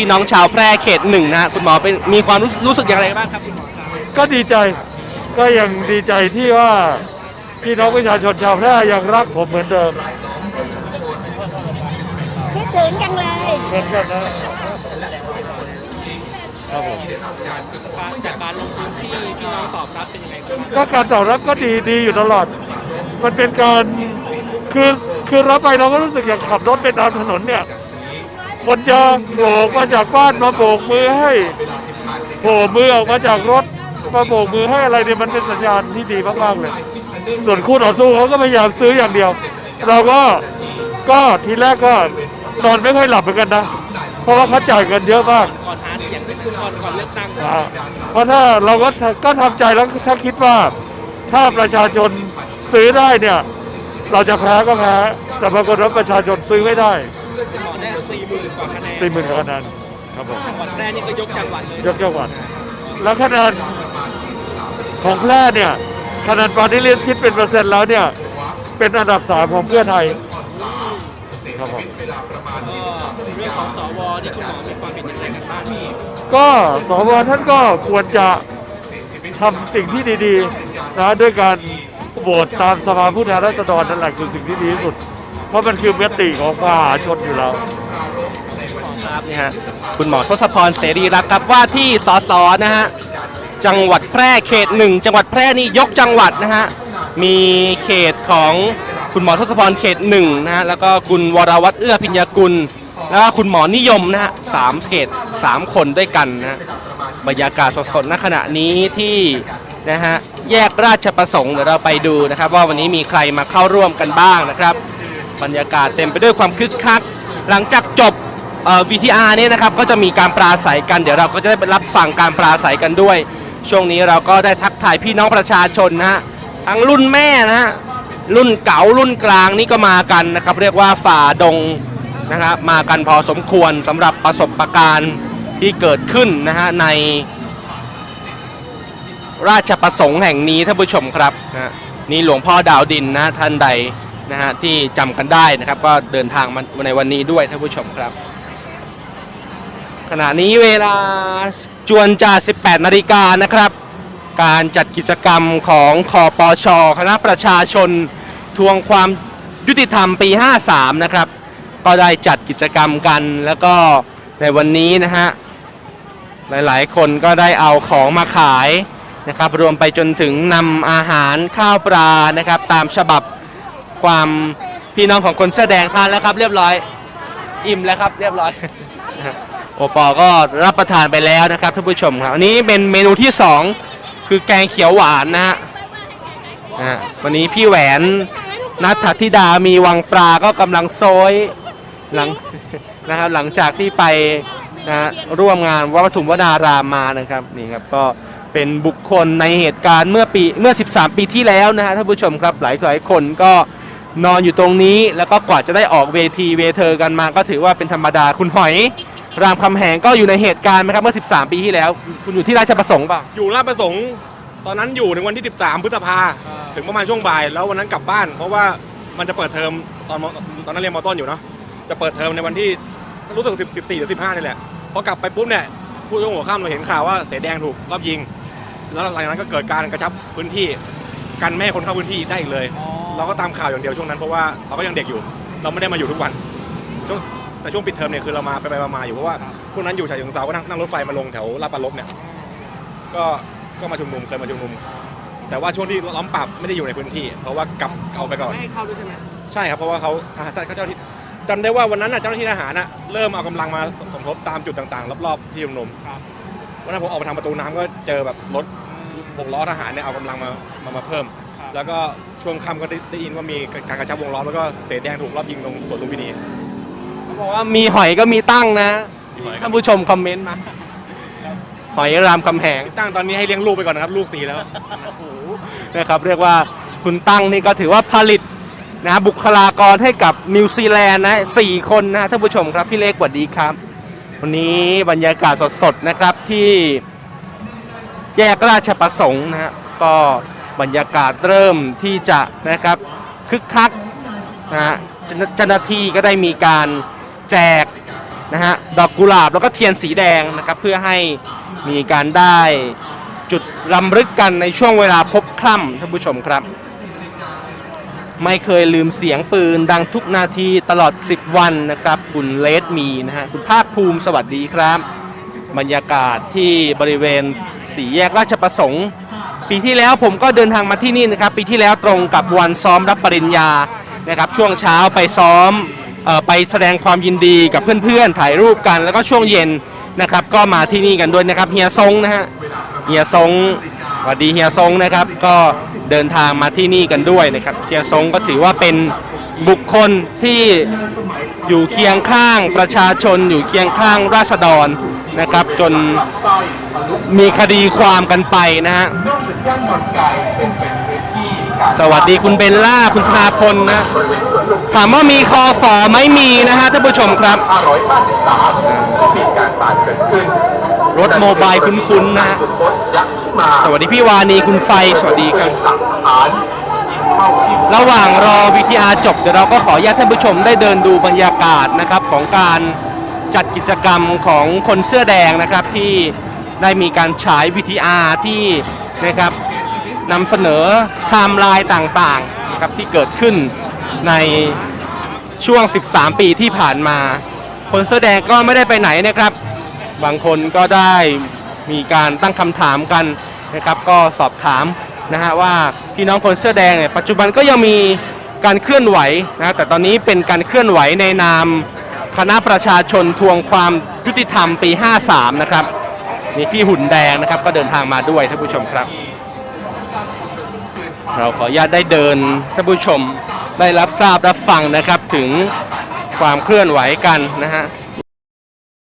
พี่น้องชาวแพร่เขตหนึ่งนะฮะคุณหมอเป็นมีความรู้รู้สึกอย่างไรบ้างครับคุณหมอครับก็ดีใจก็ยังดีใจที่ว่าพี่น้องประชาชนชาวแพร่ยังรักผมเหมือนเดิมคิดถึงจังเลยเหมือนกันนะครับผมจากการลงพื้นที่พี่น้องตอบรับเป็นยังไงบ้างก็การตอบรับก็ดีดีอยู่ตลอด มันเป็นการคือคือรับไปเราก็รู้สึกอย่างขับรถไปตามถนนเนี่ย คนจะโบกมาจากบ้านมาโบกมือให้โผล่มือออกมาจากรถมาโบกมือให้อะไรเนี่ยมันเป็นสัญญาณที่ดีมากๆเลย ส่วนคู่ต่อสู้เขาก็พยายามซื้ออย่างเดียว เราก็ก็ทีแรกก็นอนไม่ค่อยหลับเหมือนกันนะ เพราะว่าเขาจ่ายเงินเยอะมากก่อนหาเสียงเป็นก่อนก่อนเลือกตั้งอ่าเพราะถ้าเราก็ก็ทำใจแล้วถ้าคิดว่าถ้าประชาชนซื้อได้เนี่ย เราจะแพ้ก็แพ้แต่ปรากฏว่าประชาชนซื้อไม่ได้ คุณหมอได้สี่หมื่นกว่าคะแนนสี่หมื่นคะแนนครับผมจังหวัดแพร่นี่ก็ยกจังหวัดเลยยกจังหวัด แล้วคะแนนของแพร่เนี่ยคะแนนปาร์ตี้ลิสต์คิดเป็นเปอร์เซ็นต์แล้วเนี่ย เป็นอันดับสามของเพื่อไทยครับผมก็เรื่องของสวที่คุณหมอมีความเห็นอย่างไรกันบ้างก็สวท่านก็ควรจะทำสิ่งที่ดีๆนะด้วยการโหวตตามสภาผู้แทนราษฎรนั่นแหละคือสิ่งที่ดีที่สุด เพราะมันคือมติของมหาชนอยู่แล้ว ครับนี่ฮะคุณหมอทศพรเสรีรักษ์ครับว่าที่สสนะฮะจังหวัดแพร่เขตหนึ่งจังหวัดแพร่นี่ยกจังหวัดนะฮะมีเขตของคุณหมอทศพรเขตหนึ่งนะฮะแล้วก็คุณวรวัตรเอื้อพิญญากุล แล้วก็คุณหมอนิยมนะฮะสามเขตสามคนด้วยกันนะฮะบรรยากาศสดๆณขณะนี้ที่นะฮะแยกราชประสงค์เดี๋ยวเราไปดูนะครับ ว่าวันนี้มีใครมาเข้าร่วมกันบ้างนะครับ บรรยากาศเต็มไปด้วยความคึกคัก หลังจากจบเอ่อ VTR เนี่ยนะครับก็จะมีการปราศัยกันเดี๋ยวเราก็จะได้รับฟังการปราศัยกันด้วย ช่วงนี้เราก็ได้ทักทายพี่น้องประชาชนนะฮะทั้งรุ่นแม่นะฮะรุ่นเก๋ารุ่นกลางนี่ก็มากันนะครับ เรียกว่าฝ่าดงนะครับมากันพอสมควรสำหรับประสบการณ์ที่เกิดขึ้นนะฮะในราชประสงค์แห่งนี้ท่านผู้ชมครับนะนี่หลวงพ่อดาวดินนะท่านใด นะฮะที่จำกันได้นะครับ ก็เดินทางมาในวันนี้ด้วยท่านผู้ชมครับ ขณะนี้เวลาจวนจ่า18 นาฬิกานะครับ การจัดกิจกรรมของคอปชคณะประชาชนทวงความยุติธรรมปี 53 นะครับ ก็ได้จัดกิจกรรมกันแล้วก็ในวันนี้นะฮะหลายๆ คนก็ได้เอาของมาขายนะครับ รวมไปจนถึงนำอาหารข้าวปลานะครับ ตามฉบับ ความพี่น้องของคนเสื้อแดงทานแล้วครับ เรียบร้อย อิ่มแล้วครับ เรียบร้อย โอปอก็รับประทานไปแล้วนะครับท่านผู้ชมครับอันนี้เป็นเมนูที่สองคือแกงเขียวหวานนะฮะวันนี้พี่แหวนนัทธิดามีวังปลาก็กำลังโซยหลังนะครับหลังจากที่ไปนะร่วมงานวัดปฐุมวนารามมานะครับนี่ครับก็เป็นบุคคลในเหตุการณ์เมื่อปีเมื่อ 13 ปีที่แล้วนะฮะท่านผู้ชมครับหลายหลายคนก็ นอนอยู่ตรงนี้แล้วก็กว่าจะได้ออกเวทีเวเทอกันมา ก็ถือว่าเป็นธรรมดาคุณหอย รามคำแหงก็อยู่ในเหตุการณ์ไหมครับเมื่อ 13 ปีที่แล้ว คุณอยู่ที่ราชประสงค์เปล่าอยู่ราชประสงค์ ตอนนั้นอยู่ถึงวันที่ 13 พฤษภาถึงประมาณช่วงบ่าย แล้ววันนั้นกลับบ้าน เพราะว่ามันจะเปิดเทอมตอนตอนนั้นเรียนมต้นอยู่เนาะจะเปิดเทอมในวันที่รู้สึก10 14หรือ15นี่แหละพอกลับไปปุ๊บเนี่ยผู้ช่วงหัวค่ำเราเห็นข่าวว่าเสแดงถูกรอบยิง แล้วหลังจากนั้นก็เกิดการกระชับพื้นที่กันไม่คนเข้าพื้นที่ได้อีกเลย เราก็ตามข่าวอย่างเดียวช่วงนั้นเพราะว่าเราก็ยังเด็กอยู่ เราไม่ได้มาอยู่ทุกวันช่วงแต่ช่วงปิดเทอมเนี่ยคือเรามาไปไปมาๆอยู่เพราะว่าพวกนั้นอยู่ฉะเชิงเซาก็นั่งนั่งรถไฟมาลงแถวลาดปลาลบเนี่ยก็ก็มาชุมนุมเคยมาชุมนุม แต่ว่าช่วงที่ล้อมปรับไม่ได้อยู่ในพื้นที่ เพราะว่ากลับเอาไปก่อน ไม่ให้เข้าด้วยใช่ไหมใช่ครับเพราะว่าเขาทหารเจ้าหน้าที่จำได้ว่าวันนั้นน่ะเจ้าหน้าที่ทหารน่ะเริ่มเอากำลังมาสมทบตามจุดต่างๆ รอบๆที่ชุมนุมครับวันนั้นผมออกมาทางประตูน้ำก็เจอแบบรถหกล้อทหารเนี่ยเอากำลังมามามาเพิ่ม แล้วก็ ช่วงค่ำก็ได้ได้ยินว่ามีการกระชับวงล้อมแล้วก็เศษแดงถูกรอบยิงตรงสวนลุมพินี เขาบอกว่ามีหอยก็มีตั้งนะท่านผู้ชมคอมเมนต์มา หอยรามคำแหง ตั้งตอนนี้ให้เลี้ยงลูกไปก่อนนะครับ ลูกสี่แล้ว นะครับเรียกว่าคุณตั้งนี่ก็ถือว่าผลิตนะฮะบุคลากรให้กับนิวซีแลนด์นะสี่คนนะฮะท่านผู้ชมครับ พี่เล็กสวัสดีครับ วันนี้บรรยากาศสดๆนะครับที่แยกราชประสงค์นะฮะก็ บรรยากาศเริ่มที่จะนะครับคึกคักนะฮะเจ้าหน้าที่ก็ได้มีการแจกนะฮะดอกกุหลาบแล้วก็เทียนสีแดงนะครับเพื่อให้มีการได้จุดรำลึกกันในช่วงเวลาพบค่ำท่านผู้ชมครับ ไม่เคยลืมเสียงปืนดังทุกนาทีตลอด 10 วันนะครับ คุณเลดมีนะฮะคุณภาคภูมิสวัสดีครับ บรรยากาศที่บริเวณสีแยกราชประสงค์ ปีที่แล้วผมก็เดินทางมาที่นี่นะครับ ปีที่แล้วตรงกับวันซ้อมรับปริญญานะครับ ช่วงเช้าไปซ้อมออไปแสดงความยินดีกับเพื่อนๆถ่ายรูปกัน แล้วก็ช่วงเย็นนะครับ ก็มาที่นี่กันด้วยนะครับเฮียซงนะฮะเฮียซงสวัสดีเฮียซงนะครับ ก็เดินทางมาที่นี่กันด้วยนะครับเฮียซงก็ถือว่าเป็น บุคคลที่อยู่เคียงข้างประชาชนอยู่เคียงข้างราษฎรนะครับ จนมีคดีความกันไปนะฮะสวัสดีคุณเบลล่าคุณธนาพลนะ ถามว่ามีคอฝอไหมมีนะฮะท่านผู้ชมครับ553ก็มีการปาดเกิดขึ้นรถโมบายคุ้นๆนะฮะสุดรถยักษ์ขึ้นมาสวัสดีพี่วานีคุณไฟ สวัสดีครับ ระหว่างรอวิทยาจบเดี๋ยวเราก็ขออนุญาตท่านผู้ชมได้เดินดูบรรยากาศนะครับของการจัดกิจกรรมของคนเสื้อแดงนะครับที่ได้มีการฉายวิทยาที่นะครับนำเสนอไทม์ไลน์ต่างๆนะครับที่เกิดขึ้นในช่วง 13 ปีที่ผ่านมา คนเสื้อแดงก็ไม่ได้ไปไหนนะครับ บางคนก็ได้มีการตั้งคำถามกันนะครับ ก็สอบถาม นะฮะว่าพี่น้องคนเสื้อแดงเนี่ยปัจจุบันก็ยังมีการเคลื่อนไหวนะแต่ตอนนี้เป็นการเคลื่อนไหวในนามคณะประชาชนทวงความยุติธรรมปี 53 นะครับมีพี่หุ่นแดงนะครับก็เดินทางมาด้วยท่านผู้ชมครับ เราขออนุญาตได้เดินท่านผู้ชมได้รับทราบรับฟังนะครับถึงความเคลื่อนไหวกันนะฮะ